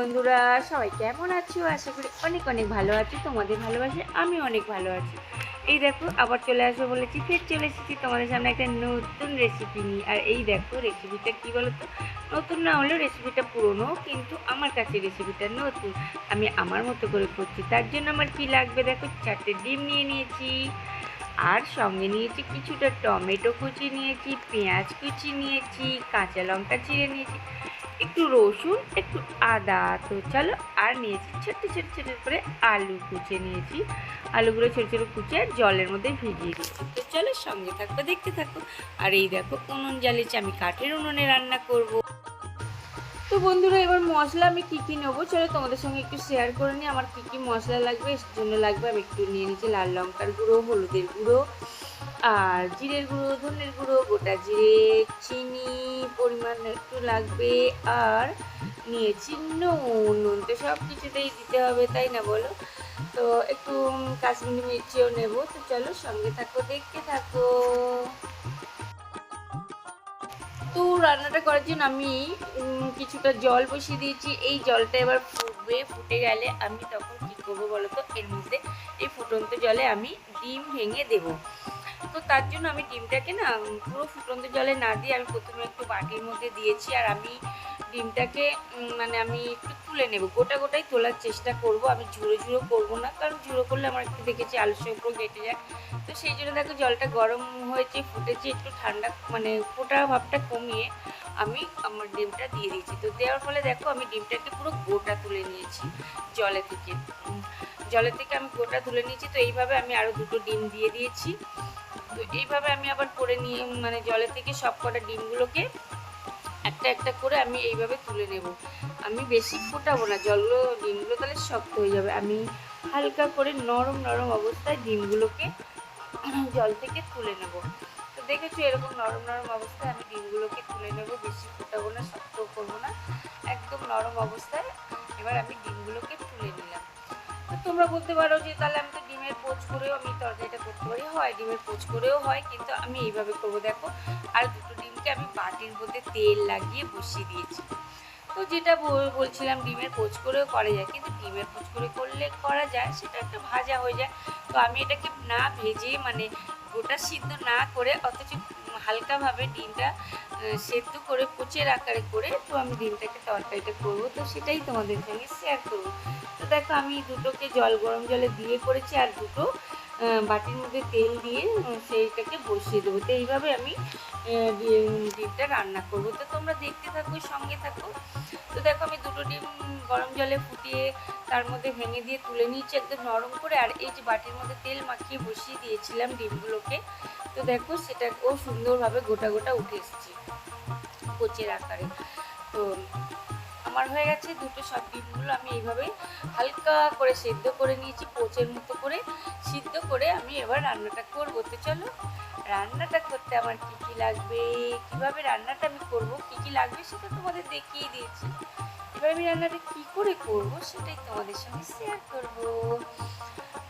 বন্ধুরা, সবাই কেমন আছো? আশা করি অনেক অনেক ভালো আছো। তোমাদের ভালোবাসে আমি অনেক ভালো আছি। এই দেখো, আবার চলে আসব বলেছি, ফের চলে এসেছি তোমাদের সামনে একটা নতুন রেসিপি নিই আর এই দেখো রেসিপিটা কী বলো তো নতুন না হলেও রেসিপিটা পুরনো, কিন্তু আমার কাছে রেসিপিটা নতুন। আমি আমার মতো করে করছি। তার জন্য আমার কি লাগবে? দেখো, চারটে ডিম নিয়ে নিয়েছি। আর সঙ্গে নিয়েছি কিছুটা টমেটো কুচি নিয়েছি, পেঁয়াজ কুচি নিয়েছি, কাঁচা লঙ্কা চিড়ে নিয়েছি, একটু রসুন, একটু আদা তো চলো, আর নিয়েছি ছোট্ট ছোট ছোট করে আলু কুচে নিয়েছি। আলুগুলো ছোটো ছোটো কুচে আর জলের মধ্যে ভিজিয়ে দিচ্ছি তো চলো সঙ্গে থাকো, দেখতে থাকো। আর এই দেখো, উনুন জ্বালিয়েছি, আমি কাঠের উনুনে রান্না করব। তো বন্ধুরা, এবার মশলা আমি কী কী নেব চলো তোমাদের সঙ্গে একটু শেয়ার করে নিই। আমার কী কী মশলা লাগবে? এর জন্য লাগবে আমি একটু নিয়ে নিয়েছি লাল লঙ্কার গুঁড়ো, হলুদের গুঁড়ো, আর জিরের গুঁড়ো, ধনের গুঁড়ো, গোটা জিরে, চিনি পরিমাণ একটু লাগবে, আর নিয়েছি নুন। নুন তো সব কিছুতেই দিতে হবে, তাই না বলো? তো একটু কাশ্মীরি মির্চিও নেব। তো চলো সঙ্গে থাকো, দেখতে থাকো। তো রান্নাটা করার জন্য আমি কিছুটা জল বসিয়ে দিয়েছি। এই জলটা এবার ফুটবে, ফুটে গেলে আমি তখন কী করব বলো তো? এর মধ্যে এই ফুটন্ত জলে আমি ডিম ভেঙে দেব। তো তার জন্য আমি ডিমটাকে না পুরো ফুটন্ত জলে না দিয়ে আমি প্রথমে একটু বাটির মধ্যে দিয়েছি। আর আমি ডিমটাকে মানে আমি একটু তুলে নেব। গোটা গোটাই তোলার চেষ্টা করব। আমি ঝুড়ো ঝুড়ো করব না কারণ ঝুড়ো করলে আমার একটু দেখেছি আলুর উপর কেটে যায়। তো সেই জন্য দেখো জলটা গরম হয়েছে ফুটেছে একটু ঠান্ডা মানে ফোটা ভাবটা কমিয়ে আমি আমার ডিমটা দিয়ে দিয়েছি। তো দেওয়ার ফলে দেখো আমি ডিমটাকে পুরো গোটা তুলে নিয়েছি জলে থেকে। উম, জলে থেকে আমি গোটা তুলে নিয়েছি। তো এইভাবে আমি আরও দুটো ডিম দিয়ে দিয়েছি। তো এইভাবে আমি আবার করে নিয়ে মানে জলে থেকে সব কটা ডিমগুলোকে একটা একটা করে আমি এইভাবে তুলে নেব। আমি বেশি ফোটাবো না, জলগুলো, ডিমগুলো তাহলে শক্ত হয়ে যাবে। আমি হালকা করে নরম নরম অবস্থায় ডিমগুলোকে জল থেকে তুলে নেব। তো দেখেছ এরকম নরম নরম অবস্থায় আমি ডিমগুলোকে তুলে নেব। বেশি ফোটাবো না, শক্ত করব না। একদম নরম অবস্থায় এবার আমি ডিমগুলোকে তুলে তো তোমরা বলতে পারো যে তাহলে আমি তো ডিমের পোচ করেও আমি তরকারিটা করতে পারি। হয় ডিমের পোচ করেও হয়, কিন্তু আমি এইভাবে করব। দেখো, আর দুটো ডিমকে আমি বাটির মধ্যে তেল লাগিয়ে বসিয়ে দিয়েছি। তো যেটা বলছিলাম ডিমের পোচ করেও করা যায়, কিন্তু ডিমের পোচ করে করলে করা যায়, সেটা একটা ভাজা হয়ে যায়। তো আমি এটাকে না ভেজে মানে গোটা সিদ্ধ না করে অথচ হালকাভাবে ডিমটা সেদ্ধ করে, কুচের আকারে করে তো আমি ডিমটাকে তরকারিটা করব। তো সেটাই তোমাদের সঙ্গে শেয়ার করব। তো দেখো আমি দুটোকে জল, গরম জলে দিয়ে করেছি আর দুটো বাটির মধ্যে তেল দিয়ে সেইটাকে বসিয়ে দেবো। তো এইভাবে আমি ডিমটা রান্না করব। তো তোমরা দেখতে থাকো, সঙ্গে থাকো। তো দেখো আমি দুটো ডিম গরম জলে ফুটিয়ে তার মধ্যে ভেঙে দিয়ে তুলে নিয়েছি একদম নরম করে। আর এই যে বাটির মধ্যে তেল মাখিয়ে বসিয়ে দিয়েছিলাম ডিমগুলোকে, তো দেখো সেটাও সুন্দরভাবে গোটা গোটা উঠে এসেছে কোচের আকারে। তো আমার হয়ে গেছে দুটো সব ডিমগুলো আমি এইভাবে হালকা করে সেদ্ধ করে নিয়েছি, পোচের মতো করে। সিদ্ধ করে আমি এবার রান্নাটা করব। তো চলো রান্নাটা করতে আমার কি কি লাগবে? কীভাবে রান্নাটা আমি করব? কি কি লাগবে সেটা তোমাদের দেখিয়ে দিয়েছি। এবার আমি রান্নাটা কি করে করব সেটাই তোমাদের সঙ্গে শেয়ার করব।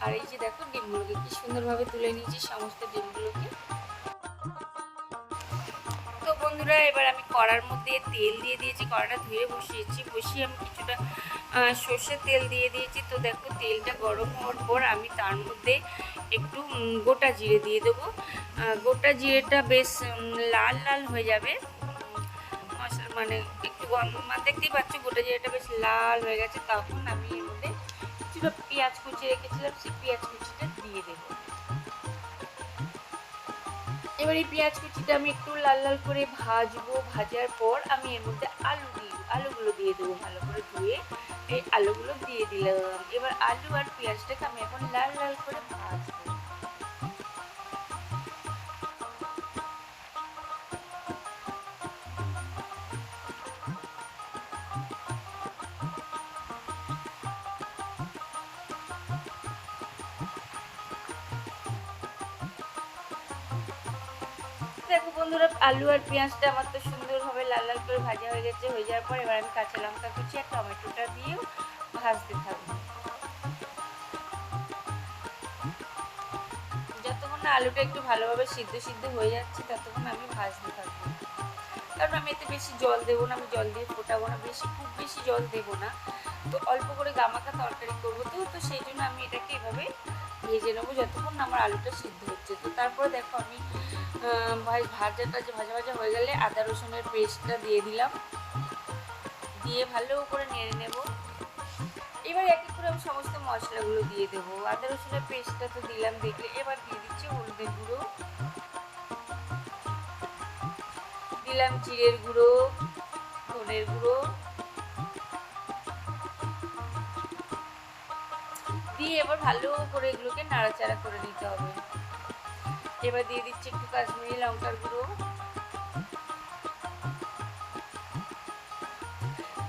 আর এই যে দেখো, ডিমগুলোকে কি সুন্দরভাবে তুলে নিয়েছি সমস্ত ডিমগুলোকে। তো বন্ধুরা, এবার আমি কড়ার মধ্যে তেল দিয়ে দিয়েছি, কড়াটা ধুয়ে বসিয়েছি। বসিয়ে আমি কিছুটা সর্ষের তেল দিয়ে দিয়েছি। তো দেখো, তেলটা গরম হওয়ার পর আমি তার মধ্যে একটু গোটা জিরে দিয়ে দেবো। গোটা জিরেটা বেশ লাল লাল হয়ে যাবে। মশলা মানে একটু দেখতেই পাচ্ছ গোটা জিরেটা বেশ লাল হয়ে গেছে। তখন আমি এর মধ্যে কিছুটা পেঁয়াজ কুচি রেখেছিলাম, সেই পেঁয়াজ কুচিটা দিয়ে দেবো। এবার এই পেঁয়াজ কুচিটা আমি একটু লাল লাল করে ভাজবো। ভাজার পর আমি এর মধ্যে আলু দিই আলুগুলো দিয়ে দেবো ভালো করে ধুয়ে। এই আলুগুলো দিয়ে দিলাম। এবার আলু আর পেঁয়াজটাকে আমি এখন লাল লাল করে ভাজবো। দেখো বন্ধুরা, আলু আর পেঁয়াজটা আমার তো সুন্দরভাবে লাল লাল করে ভাজা হয়ে গেছে। হয়ে যাওয়ার পর এবার আমি কাঁচা লঙ্কা কুচি আর টমেটোটা দিয়েও ভাজতে থাকব। যতক্ষণ না আলুটা একটু ভালোভাবে সিদ্ধ সিদ্ধ হয়ে যাচ্ছে, ততক্ষণ আমি ভাজতে থাকব। কারণ আমি এতে বেশি জল দেবো না, আমি জল দিয়ে ফোটাবো না, বেশি, খুব বেশি জল দেবো না। তো অল্প করে গামাকা তরকারি করব তো তো সেই জন্য আমি এটাকে এভাবে ভেজে নেব, যতক্ষণ না আমার আলুটা সিদ্ধ হচ্ছে। তো তারপরে দেখো আমি ভাই ভাজাটা যে ভাজা ভাজা হয়ে গেলে আদা রসুনের পেস্টটা দিয়ে দিলাম। দিয়ে ভালো করে নেড়ে নেব। এবার এক এক করে আমি সমস্ত মশলাগুলো দিয়ে দেবো। আদা রসুনের পেস্টটা তো দিলাম দেখলে। এবার দিয়ে দিচ্ছি হলুদের গুঁড়ো। দিলাম জিরের গুঁড়ো, ধনের গুঁড়ো। দিয়ে এবার ভালো করে এগুলোকে নাড়াচাড়া করে নিতে হবে। এবার দিয়ে দিচ্ছি একটু কাশ্মীরি লঙ্কার গুঁড়ো।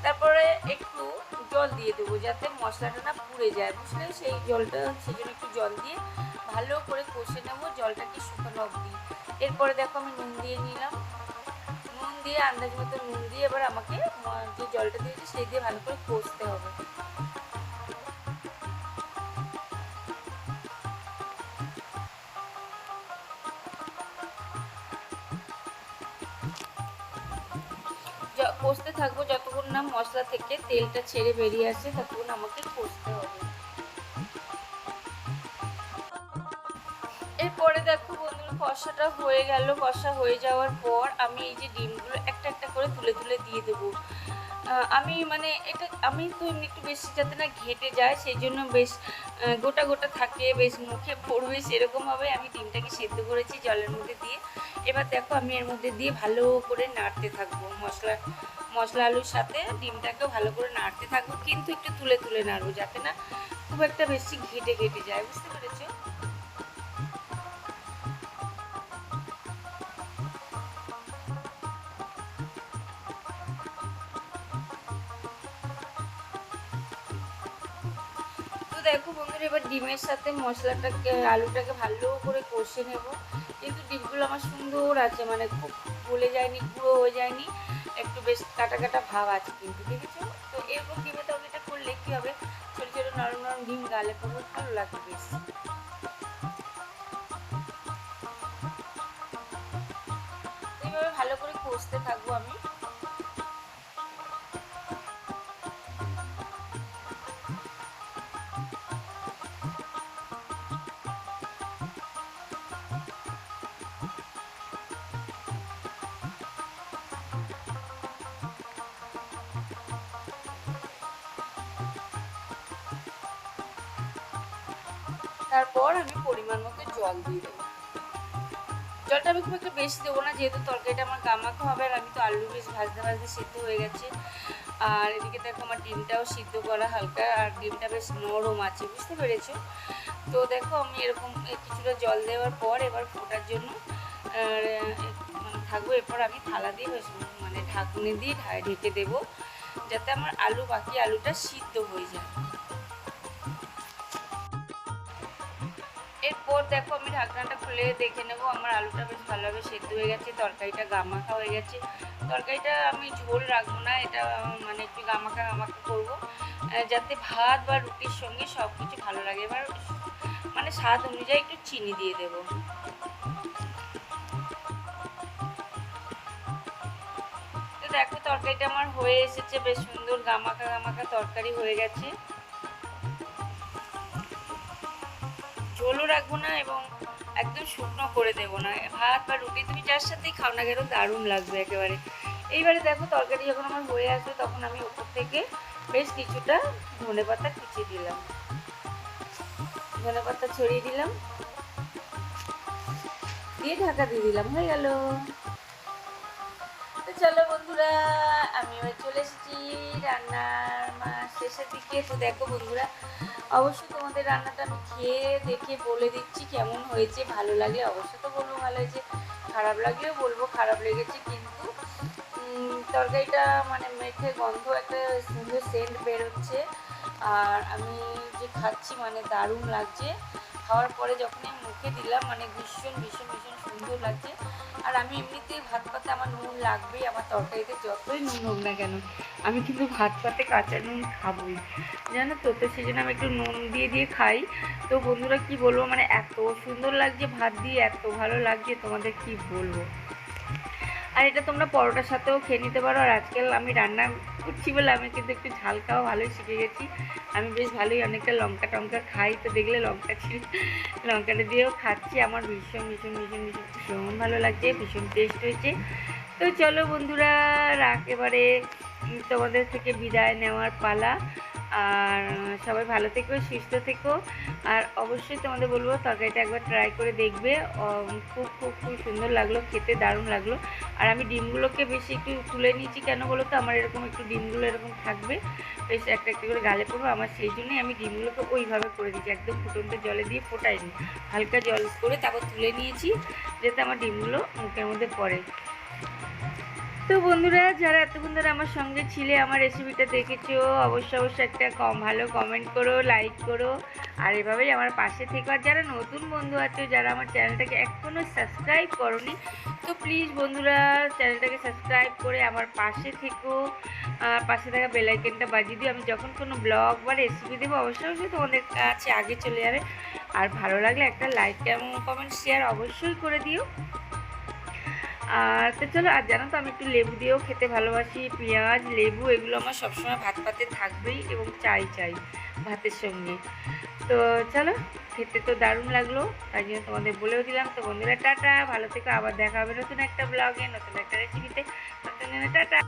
তারপরে একটু জল দিয়ে দেবো যাতে মশলাটা না পুড়ে যায়। বুঝলে? সেই জলটা, সেই জন্য একটু জল দিয়ে ভালো করে কষে নেব, জলটাকে শুকানো অবধি। এরপরে দেখো আমি নুন দিয়ে নিলাম। নুন দিয়ে, আন্দাজ মতো নুন দিয়ে এবার আমাকে যে জলটা দিয়েছি, সেই দিয়ে ভালো করে কষতে হবে। কষতে থাকব যতক্ষণ না মশলা থেকে তেলটা ছেড়ে বেরিয়ে আসে, ততক্ষণ আমাকে কষতে হবে। এরপরে দেখো বন্ধুরা, কষাটা হয়ে গেল। কষা হয়ে যাওয়ার পর আমি এই যে ডিমগুলো একটা একটা করে তুলে তুলে দিয়ে দেবো। আমি মানে এটা, আমি তো এমনি একটু বেশি যাতে না ঘেটে যায়, সেই জন্য বেশ গোটা গোটা থাকে, বেশ মুখে পড়বে সেরকমভাবে আমি ডিমটাকে সেদ্ধ করেছি জলের মধ্যে দিয়ে। এবার দেখো আমি এর মধ্যে দিয়ে ভালো করে নাড়তে থাকব। মশলা মশলা আলুর সাথে ডিমটাকেও ভালো করে নাড়তে থাকব, কিন্তু একটু তুলে তুলে নাড়বো যাতে না খুব একটা বেশি ঘেটে ঘেটে যায়, বুঝতে পেরেছ? দেখো এবার ডিমের সাথে মশলাটাকে, আলুটাকে ভালো করে কষে নেব। কিন্তু ডিমগুলো আমার সুন্দর আছে মানে খুব গলে যায়নি, গুঁড়ো হয়ে যায়নি, একটু বেশ কাটা কাটা ভাব আছে কিন্তু, দেখেছ? তো এরকম ডিমে তো তরকারিটা করলে কী হবে? ছোটো ছোটো নরম নরম ডিম গালে পড়বে, ভালো লাগবে বেশ। এইভাবে ভালো করে কষতে থাকব আমি। তারপর আমি পরিমাণ মতো জল দিয়ে দেবো। জলটা আমি খুব একটা বেশি দেবো না, যেহেতু তরকারিটা আমার গামাখা হবে আর আমি তো আলু বেশ ভাজতে ভাজতে সিদ্ধ হয়ে গেছে। আর এদিকে দেখো আমার ডিমটাও সিদ্ধ করা হালকা, আর ডিমটা বেশ নরম আছে, বুঝতে পেরেছ? তো দেখো আমি এরকম কিছুটা জল দেওয়ার পর এবার ফোটার জন্য মানে থাকব। এরপর আমি থালা দিয়ে মানে ঢাকুনি দিয়ে ঢেকে দেবো, যাতে আমার আলু, বাকি আলুটা সিদ্ধ হয়ে যায়। দেখো, আমি ঢাকনাটা খুলে দেখে নেব। আমার আলুটা বেশ ভালোভাবে সেদ্ধ হয়ে গেছে, তরকারিটা গামাখা হয়ে গেছে। তরকারিটা আমি ঝোল রাখব না, এটা মানে একটু গামাখা গামাখা করব। যাতে ভাত বা রুটির সঙ্গে সব কিছু ভালো লাগে। এবার মানে স্বাদ অনুযায়ী একটু চিনি দিয়ে দেবো। দেখো, তরকারিটা আমার হয়ে এসেছে, বেশ সুন্দর গামাখা গামাখা তরকারি হয়ে গেছে। ঝোলও রাখব না এবং একদম শুকনো করে দেবো না। ভাত বা রুটি তুমি যার সাথেই খাও না কেন, দারুণ লাগবে একেবারে। এইবারে দেখো তরকারি যখন আমার হয়ে আসবে তখন আমি ওপর থেকে বেশ কিছুটা ধনে পাতা কুচিয়ে দিলাম। ধনে পাতা ছড়িয়ে দিলাম। দিয়ে ঢাকা দিয়ে দিলাম, হয়ে গেল। তো চলো বন্ধুরা আমি এবার চলে এসেছি রান্নার শেষের দিকে। তো দেখো বন্ধুরা অবশ্যই তোমাদের রান্নাটা আমি খেয়ে দেখে বলে দিচ্ছি কেমন হয়েছে, ভালো লাগলে অবশ্যই তো বলব ভালো হয়েছে, খারাপ লাগলেও বলব খারাপ লেগেছে, কিন্তু তরকারিটা মানে মেখে গন্ধ একটা সুন্দর সেন্ট বেরোচ্ছে। আর আমি যে খাচ্ছি মানে দারুণ লাগছে। খাওয়ার পরে যখন আমি মুখে দিলাম মানে ভীষণ ভীষণ ভীষণ সুন্দর লাগছে। আর আমি এমনিতেই ভাত পাতে আমার নুন লাগবেই, আমার তরকারিতে যতই নুন হোক না কেন, আমি কিন্তু ভাত পাতে কাঁচা নুন খাবই। জানো তো তো সেই জন্য আমি একটু নুন দিয়ে দিয়ে খাই। তো বন্ধুরা কি বলব মানে এত সুন্দর লাগছে ভাত দিয়ে, এত ভালো লাগছে, তোমাদের কি বলব? আর এটা তোমরা পরোটার সাথেও খেয়ে নিতে পারো, আর আজকাল আমি রান্না করছি বলে আমি কিন্তু একটু ঝাল খাওয়া ভালোই শিখে গেছি। আমি বেশ ভালোই অনেকটা লঙ্কা টঙ্কা খাই। তো দেখলে লঙ্কা ছিল, লঙ্কাটা দিয়েও খাচ্ছি। আমার ভীষণ ভীষণ ভীষণ ভীষণ ভীষণ ভালো লাগছে, ভীষণ টেস্ট হয়েছে। তো চলো বন্ধুরা, রাখ এবারে, তোমাদের থেকে বিদায় নেওয়ার পালা। আর সবাই ভালো থেকো, সুস্থ থেকো। আর অবশ্যই তোমাদের বলব, তরকারিটা একবার ট্রাই করে দেখবে। খুব খুব খুব সুন্দর লাগল, খেতে দারুণ লাগল। আর আমি ডিমগুলোকে বেশি একটু তুলে নিয়েছি কেন বলো তো? আমার এরকম একটু ডিমগুলো এরকম থাকবে। বেশ একটা একটা করে গালে পড়ব, আমার সেই জন্যই আমি ডিমগুলোকে ওইভাবে করে দিয়েছি। একদম ফুটন্ত জলে দিয়ে ফোটাইনি। হালকা জল করে তারপর তুলে নিয়েছি, যাতে আমার ডিমগুলো মুখের মধ্যে পড়ে। তো বন্ধুরা, যারা এতক্ষণ ধরে আমার সঙ্গে ছিলে, আমার রেসিপিটা দেখেছ, অবশ্যই অবশ্যই একটা কম, ভালো কমেন্ট করো লাইক করো। আর এভাবেই আমার পাশে থেকো। আর যারা নতুন বন্ধু আছো, যারা আমার চ্যানেলটাকে এখনও সাবস্ক্রাইব করনি, তো প্লিজ বন্ধুরা চ্যানেলটাকে সাবস্ক্রাইব করে আমার পাশে থেকো। পাশে থাকা বেলাইকেনটা বাজিয়ে দিও। আমি যখন কোনো ব্লগ বা রেসিপি দেবো, অবশ্যই অবশ্যই তোমাদের কাছে আগে চলে যাবে। আর ভালো লাগলে একটা লাইক এবং কমেন্ট শেয়ার অবশ্যই করে দিও। আর তো চলো, আর জানো তো আমি একটু লেবু দিয়েও খেতে ভালোবাসি, পেঁয়াজ, লেবু, এগুলো আমার সবসময় ভাত পাতে থাকবেই এবং চাই চাই ভাতের সঙ্গে। তো চলো, খেতে তো দারুণ লাগল, তাই জন্য তোমাদের বলেও দিলাম। তো বন্ধুরা, টাটা, ভালো থেকে, আবার দেখা হবে নতুন একটা ব্লগে নতুন একটা রেসিপিতে নতুন টাটা।